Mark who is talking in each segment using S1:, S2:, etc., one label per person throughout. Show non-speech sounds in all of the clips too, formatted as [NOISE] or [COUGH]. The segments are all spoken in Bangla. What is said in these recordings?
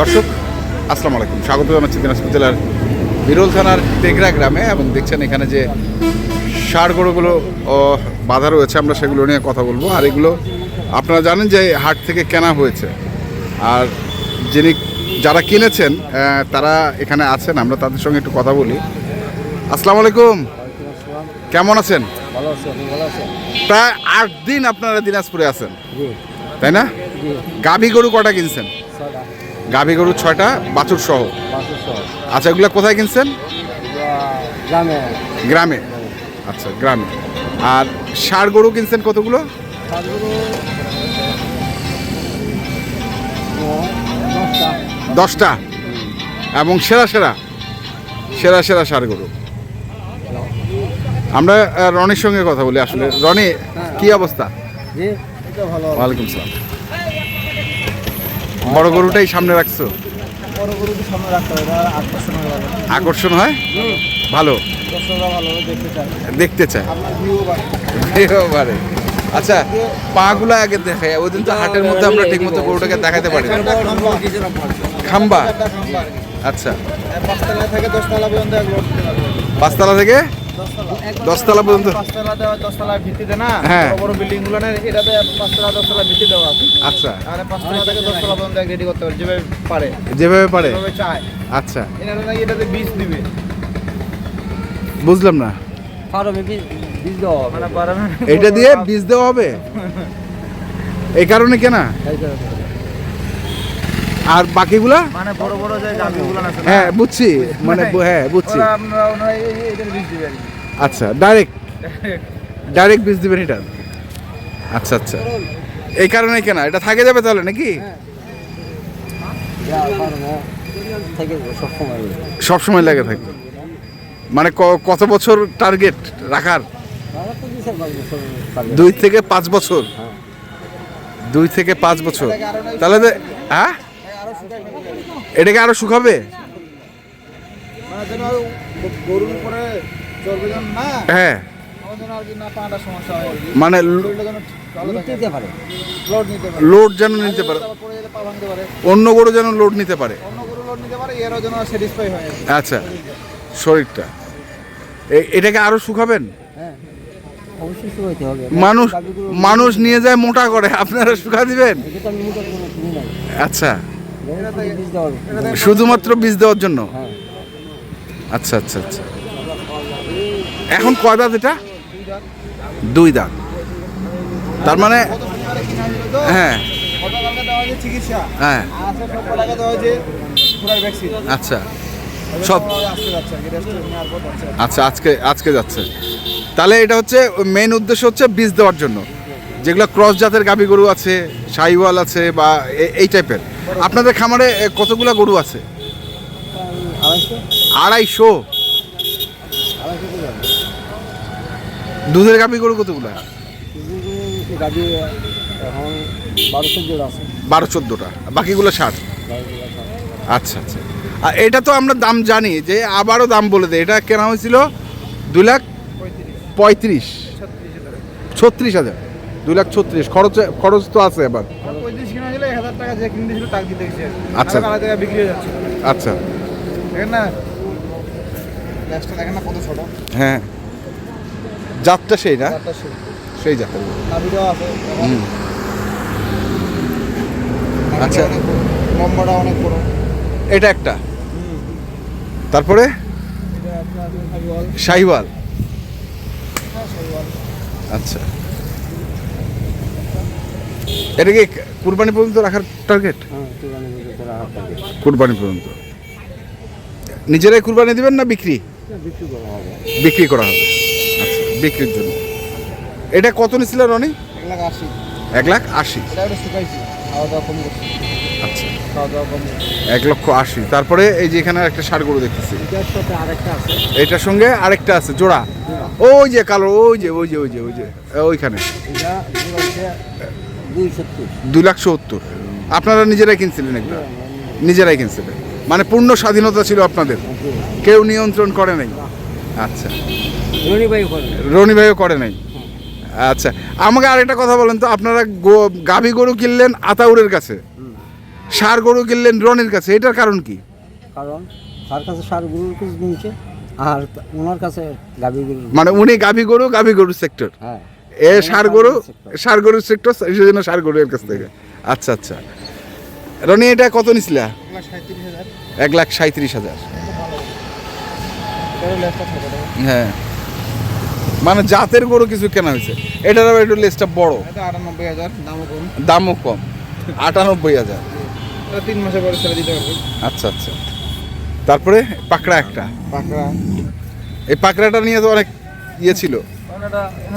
S1: দর্শক আসসালামু আলাইকুম। স্বাগত জানাচ্ছি দিনাজপুর জেলার বিরল থানার তেগরা গ্রামে এবং দেখছেন এখানে যে সার গরুগুলো বাঁধা রয়েছে আমরা সেগুলো নিয়ে কথা বলব। আর এগুলো আপনারা জানেন যে হাট থেকে কেনা হয়েছে। আর যিনি যারা কিনেছেন তারা এখানে আছেন আমরা তাদের সঙ্গে একটু কথা বলি। আসসালামু আলাইকুম। কেমন আছেন? প্রায় আট দিন আপনারা দিনাজপুরে আছেন। তাই না? গাভী গরু কটা কিনছেন? গাভী গরু ছয়টা বাছুর সহ। আচ্ছা এগুলো কোথায় কিনছেন?
S2: গ্রামে।
S1: গ্রামে আচ্ছা গ্রামে। আর ষাড় গরু কিনছেন কতগুলো?
S2: দশটা।
S1: এবং সেরা সেরা। সেরা সেরা ষাড় গরু। আমরা রনির সঙ্গে কথা বলি আসলে। রনি কি অবস্থা?
S2: ভালো।
S1: ওয়ালাইকুম সালাম। বড় গরুটাই সামনে রাখছো?
S2: বড় গরু সামনে রাখতে হবে আকর্ষণ হয়ে
S1: আকর্ষণ হয়? ভালো।
S2: দেখতে চায়।
S1: এবারে আচ্ছা পাগুলো আগে দেখে ওই দিন তো হাটের মধ্যে আমরা ঠিক মতো গরুটাকে দেখাতে পারি খাম্বা। আচ্ছা।
S2: পাঁচতলা থেকে? দশতলা। পর্যন্ত।
S1: পাঁচতলা
S2: দেওয়া ভিত্তিতে না
S1: হ্যাঁ।
S2: বড় বড় বিল্ডিংগুলো এটাতে পাঁচতলা দশতলা ভিত্তি দেওয়া আছে।
S1: আচ্ছা।
S2: তাহলে পাঁচতলা থেকে দশতলা পর্যন্ত রেডি করতে পারে যেভাবে পারে।
S1: যেভাবে পারে।
S2: যেভাবে চায়।
S1: আচ্ছা।
S2: এনারা নাকি এটাতে বীজ দিবে।
S1: বুঝলাম না।
S2: ফার্মে বীজ বীজ দেওয়া মানে
S1: এটা দিয়ে বীজ দেওয়া হবে? [LAUGHS] এই কারণে কেনা? আর বাকিগুলা?
S2: মানে বড় বড় যে গাভিগুলো আছে
S1: হ্যাঁ বুঝছি। মানে হ্যাঁ বুঝছি।
S2: ওনারা এই- বীজ দিবে
S1: আচ্ছা ডাইরেক্ট ডাইরেক্ট বীজ দিবেন এটা? আচ্ছা আচ্ছা। এই কারণে কেনা। এটা থাকে যাবে তাহলে নাকি? সব সময় লাগে থাকে। মানে ক- কত বছর টার্গেট রাখার? দুই থেকে পাঁচ বছর দুই থেকে পাঁচ বছর? তাহলে তো- হ্যাঁ? এটাকে আরও শুকাবে?
S2: মানে গরুর উপরে চর্বি না
S1: হ্যাঁ। মানে।
S2: লোড নিতে পারে।
S1: লোড যেন নিতে পারে। অন্য গরু যেন লোড নিতে পারে।
S2: অন্য গরু লোড নিতে পারে যেন স্যাটিসফাই হয়।
S1: আচ্ছা শরীরটা। এটাকে আরও শুকাবেন?
S2: হ্যাঁ হবে।
S1: মানুষ মানুষ নিয়ে যায় মোটা করে আপনারা শুকা দিবেন? আচ্ছা। শুধুমাত্র বীজ দেওয়ার জন্য? আচ্ছা আচ্ছা আচ্ছা। এখন কয় দাঁত এটা? দুই দাঁত। তার মানে হ্যাঁ। হ্যাঁ। আচ্ছা। সব আচ্ছা আজকে আজকে যাচ্ছে। তাহলে এটা হচ্ছে মেন উদ্দেশ্য হচ্ছে বীজ দেওয়ার জন্য। যেগুলো ক্রস জাতের গাভী গরু আছে, সাইওয়াল আছে বা এই টাইপের আপনাদের খামারে কতগুলা গরু আছে? আড়াইশো। দুধের গাভী গরু কতগুলা? বারো চোদ্দোটা। বাকিগুলো ষাট? আচ্ছা আচ্ছা। আর এটা তো আমরা দাম জানি যে আবারও দাম বলে দেয়। এটা কেনা হয়েছিল দুই লাখ পঁয়ত্রিশ। ছত্রিশ হাজার। দুই লাখ ছত্রিশ। খরচ খরচ তো আছে এবার।
S2: টাকা যে কিনে দিয়েছিল টাকা দিতে গেছে
S1: আচ্ছা।
S2: আলাদা টাকা বিক্রি হয়ে যাচ্ছে।
S1: আচ্ছা।
S2: দেখেন না গ্যাসটা দেখেন না কত ছোট।
S1: হ্যাঁ। জাতটা সেই না?
S2: সেই। আছে।
S1: হুম। আচ্ছা।
S2: লম্বাটা অনেক বড়
S1: এটা একটা? তারপরে? শাহিওয়াল
S2: হ্যাঁ
S1: আচ্ছা। এটা কি কুরবানি পর্যন্ত রাখার টার্গেট
S2: হ্যাঁ
S1: কুরবানি পর্যন্ত নিজেরাই কুরবানি দিবেন না বিক্রি?
S2: বিক্রি করা হবে।
S1: আচ্ছা বিক্রির জন্য। এটা কত নিছিল রনি?
S2: এক লাখ আশি।
S1: আচ্ছা। এক লক্ষ আশি। তারপরে এই যে এখানে একটা ষাড় গরু দেখতেছি।
S2: এটার
S1: সঙ্গে আরেকটা আছে জোড়া। ওই যে কালো ওই যে ওই যে ওই যে ওই যে ওইখানে।
S2: দুই
S1: লাখ সত্তর। আপনারা নিজেরাই কিনছিলেন একটা নিজেরাই কিনছিলেন? মানে পূর্ণ স্বাধীনতা ছিল আপনাদের? কেউ নিয়ন্ত্রণ করে নাই? আচ্ছা।
S2: রনি
S1: ভাইও করে নাই? আচ্ছা। আমাকে আরেকটা কথা বলেন তো আপনারা গাভী গরু কিনলেন আতাউরের কাছে? সার গরু কিনলেন রনির কাছে? এটার কারণ কি?
S3: কারণ তার কাছে সার গরুর কিছু নিচ্ছে আর ওনার কাছে গাভী গরু।
S1: মানে উনি গাভী গরু গাভী গরুর সেক্টর
S3: হ্যাঁ।
S1: এ সার গরু সার গরুর সেক্টর সেই জন্য সার গরু এর কাছ থেকে। আচ্ছা আচ্ছা। রনি এটা কত নিছিলা? এক লাখ সাঁত্রিশ হাজার। হ্যাঁ। মানে জাতের গরু কিছু কেনা হয়েছে। এটার আবার একটু লেসটা বড়।
S2: আটানব্বই হাজার দামও কম।
S1: দামও কম আটানব্বই হাজার।
S2: তিন মাসে পরে ছেড়ে দিতে পারবে
S1: আচ্ছা আচ্ছা। তারপরে পাকড়া একটা।
S2: পাকড়া।
S1: এই পাকড়াটা নিয়ে তো অনেক ইয়ে ছিল।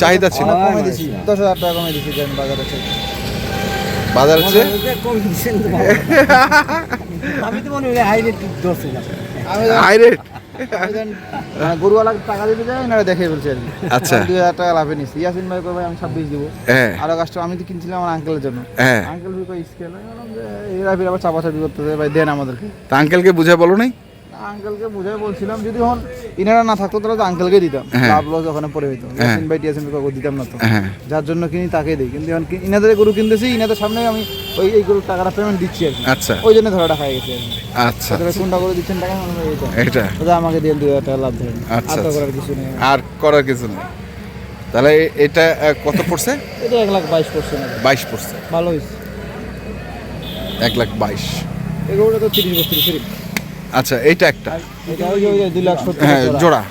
S1: চাহিদা ছিল।
S2: কমে দিছি দশ হাজার টাকা কমে দিছি যেন বাজারে
S1: বাজার
S3: বাবা। আমি তো মনে হয় হাই রেট ধরছিলাম
S2: আমি
S1: হাই রেট
S2: গরুওয়ালা টাকা দিতে না দেখে বলছি আর কি।
S1: আচ্ছা।
S2: দুই হাজার টাকা লাভে নিচ্ছি ইয়াসিন ভাই কই ভাই আমি ছাব্বিশ দিব।
S1: হ্যাঁ।
S2: আরও কাস্টমার আমি তো কিনছিলাম আমার আঙ্কেলের জন্য।
S1: হ্যাঁ।
S2: আঙ্কেল ভাই কই স্কেল এরা ফির আবার চাপাচাপি করতেছে ভাই দেন আমাদেরকে।
S1: তা আঙ্কেলকে বুঝে বলো নাই?
S2: আঙ্কেলকে বুঝাই বলছিলাম যদি হন ইনারা না থাকতো তাহলে তো আঙ্কেলকে দিতাম।
S1: হ্যাঁ।
S2: লাভ লস ওখানে পড়ে হইতো। ইয়াসিন ভাই টিয়াসিন কাউকে দিতাম না তো।
S1: হ্যাঁ।
S2: যার জন্য কিনি তাকেই দিই। কিন্তু এখন ইনাদের গরু কিনতেছি ইনাদের সামনে আমি ওই এই গরুর টাকাটা পেমেন্ট দিচ্ছি আর
S1: আচ্ছা।
S2: ওই জন্য ধরাটা খাই গেছে
S1: আচ্ছা।
S2: তাহলে কোনটা করে দিচ্ছেন টাকা বলব
S1: এটা
S2: আমাকে দিয়ে দুই হাজার টাকা লাভ ধরেন।
S1: আচ্ছা,
S2: আর
S1: আচ্ছা।
S2: করার কিছু নেই।
S1: আর করার কিছু নেই। তাহলে এটা কত পড়ছে?
S2: এটা এক লাখ বাইশ পার্সেন্ট
S1: বাইশ পড়ছে।
S2: ভালো হয়েছে
S1: এক লাখ বাইশ।
S2: গরুটা তো তিরিশ বত্রিশ শরীফ
S1: আচ্ছা
S2: এটা একটা
S1: হ্যাঁ জোড়া।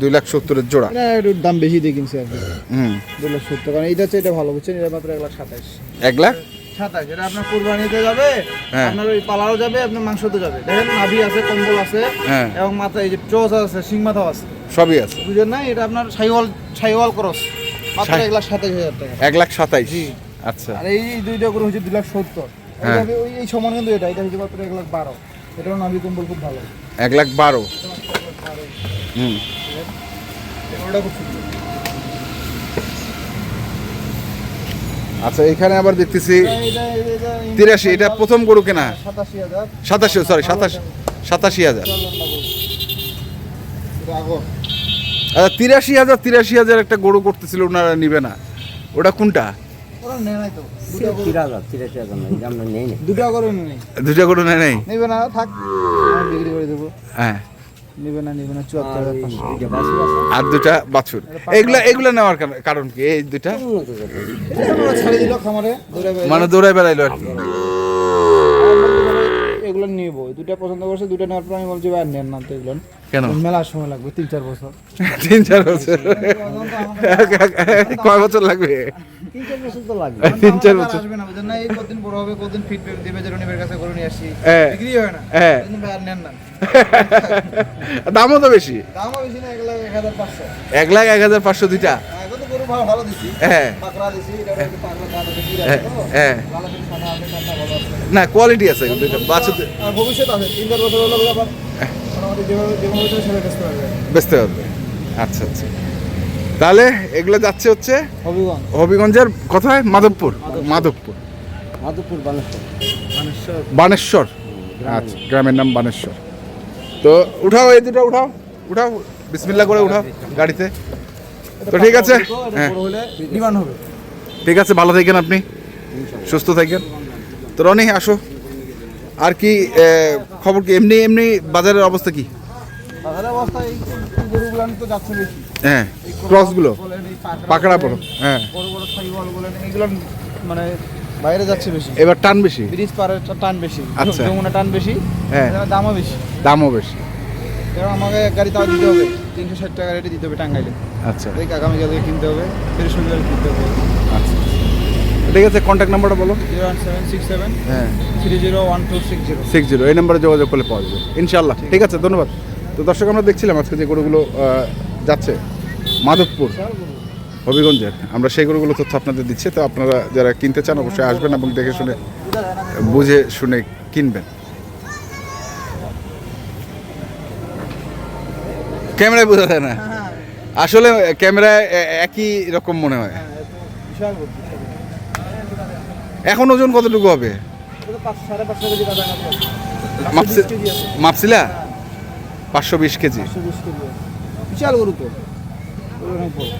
S1: দুই লাখ সত্তরের জোড়া।
S2: একটু দাম বেশি দিয়ে কিনছি আর
S1: হুম।
S2: দুই লাখ সত্তর কারণ এটা হচ্ছে এটা ভালো বুঝছেন? এটা মাত্র এক লাখ সাতাইশ।
S1: এক লাখ?
S2: সাতাইশ এটা আপনার কুরবানিতে যাবে
S1: হ্যাঁ।
S2: আপনার ওই পালাও যাবে আপনার মাংসতে যাবে। দেখেন নাভি আছে কম্বল আছে
S1: হ্যাঁ।
S2: এবং মাথায় এই যে চোচ আছে সিং মাথাও আছে।
S1: সবই আছে।
S2: বুঝলেন না এটা আপনার সাইওয়াল সাইওয়াল ক্রস। মাত্র এক লাখ সাতাইশ হাজার টাকা।
S1: এক লাখ সাতাইশ।
S2: জি।
S1: আচ্ছা।
S2: আর এই দুইটা করে হচ্ছে দুই লাখ সত্তর।
S1: হ্যাঁ।
S2: ওই এই সমান কিন্তু এটা এটা হচ্ছে মাত্র এক লাখ বারো। এটাও নাভি কম্বল খুব ভালো।
S1: এক লাখ বারো। হুম।
S2: ওটা খুব সুন্দর।
S1: আচ্ছা এখানে আবার দেখতেছি তিরাশি এটা প্রথম গরু কেনা?
S2: সাতাশি
S1: সরি সাতাশি সাতাশি হাজার। আচ্ছা তিরাশি হাজার তিরাশি হাজার একটা গরু করতেছিল ওনারা নিবে না। ওটা কোনটা?
S2: দুটো আগর নেই
S1: দুটা গরু নেয়। নাই?
S2: নেবে না থাক। বিক্রি করে দেবো।
S1: হ্যাঁ।
S2: নেবে না নেবে না চুয়াত্তর
S3: আর
S1: দুটা বাছুর এগুলা এগুলা নেওয়ার কারণ- কি? এই দুটা মানে দৌড়াই বেড়াইলো আর কি।
S2: এগুলো নিব। দুটা পছন্দ করছে দুটা নেওয়ার পর আমি বলছি আর নেন না তো এগুলো।
S1: কেন?
S2: মেলা সময় লাগবে তিন চার বছর। [LAUGHS]
S1: তিন চার বছর। কয় বছর লাগবে?
S3: তিন চার বছর তো লাগবে। [LAUGHS]
S1: তিন চার
S2: আমার
S1: বছর।
S2: আসবে না বুঝলেন না? এই কতদিন বড় হবে কতদিন ফিডব্যাক দিবে যে রনিবের কাছে করে নিয়ে আসি।
S1: হ্যাঁ।
S2: বিক্রি হয় না।
S1: হ্যাঁ।
S2: ভাই আর নেন না। [LAUGHS]
S1: দামও তো বেশি।
S2: দামও বেশি না এক লাখ এক হাজার পাঁচশো।
S1: এক লাখ এক হাজার পাঁচশো দুইটা। হ্যাঁ হ্যাঁ, হ্যাঁ না কোয়ালিটি আছে
S2: ভবিষ্যৎ আছে বেচতে
S1: হবে আচ্ছা আচ্ছা। তাহলে এগুলো যাচ্ছে হচ্ছে
S2: হবিগঞ্জ।
S1: হবিগঞ্জের কোথায়? মাধবপুর। মাধবপুর।
S3: মাধবপুর। বানেশ্বর।
S1: বানেশ্বর। আচ্ছা গ্রামের নাম বানেশ্বর। তো উঠাও এই দুটো উঠাও উঠাও বিসমিল্লা করে উঠাও গাড়িতে। তো ঠিক আছে? হ্যাঁ। ঠিক আছে ভালো থাকেন আপনি। সুস্থ থাকেন। তো রনি আসো। আর কি খবর কি? এমনি এমনি বাজারের অবস্থা কি? হ্যাঁ ক্রসগুলো পাকড়া হ্যাঁ।
S2: মানে বাইরে যাচ্ছে বেশি।
S1: এবার টান বেশি।
S2: ব্রিজ পারের টান বেশি
S1: আচ্ছা।
S2: যমুনা টান বেশি
S1: হ্যাঁ।
S2: দামও বেশি।
S1: দামও বেশি।
S2: কারণ আমাকে এক গাড়ি তাও দিতে হবে তিনশো ষাট টাকা রেটে দিতে হবে টাঙ্গাইলে।
S1: আচ্ছা।
S2: আগামীকালকে কিনতে হবে বৃহস্পতিবার কিনতে হবে।
S1: আচ্ছা। ঠিক আছে কন্ট্যাক্ট নাম্বারটা বলো।
S2: Zero one seven six seven
S1: হ্যাঁ।
S2: Three zero one two six zero.
S1: Six zero এই নাম্বারে যোগাযোগ করলে পাওয়া যাবে। ইনশাল্লাহ ঠিক আছে ধন্যবাদ। তো দর্শক আমরা দেখছিলাম আজকে যে গরুগুলো যাচ্ছে মাধবপুর হবিগঞ্জের আমরা সেই গরুগুলো তথ্য আপনাদের দিচ্ছি তো আপনারা যারা কিনতে চান অবশ্যই আসবেন এবং দেখে শুনে বুঝে শুনে কিনবেন। ক্যামেরায় বোঝা যায় না? আসলে ক্যামেরায় একই রকম মনে হয়। এখন ওজন কতটুকু হবে?
S2: সাড়ে পাঁচশো বিশ কেজি। বিশাল গরু তো অনেক বড়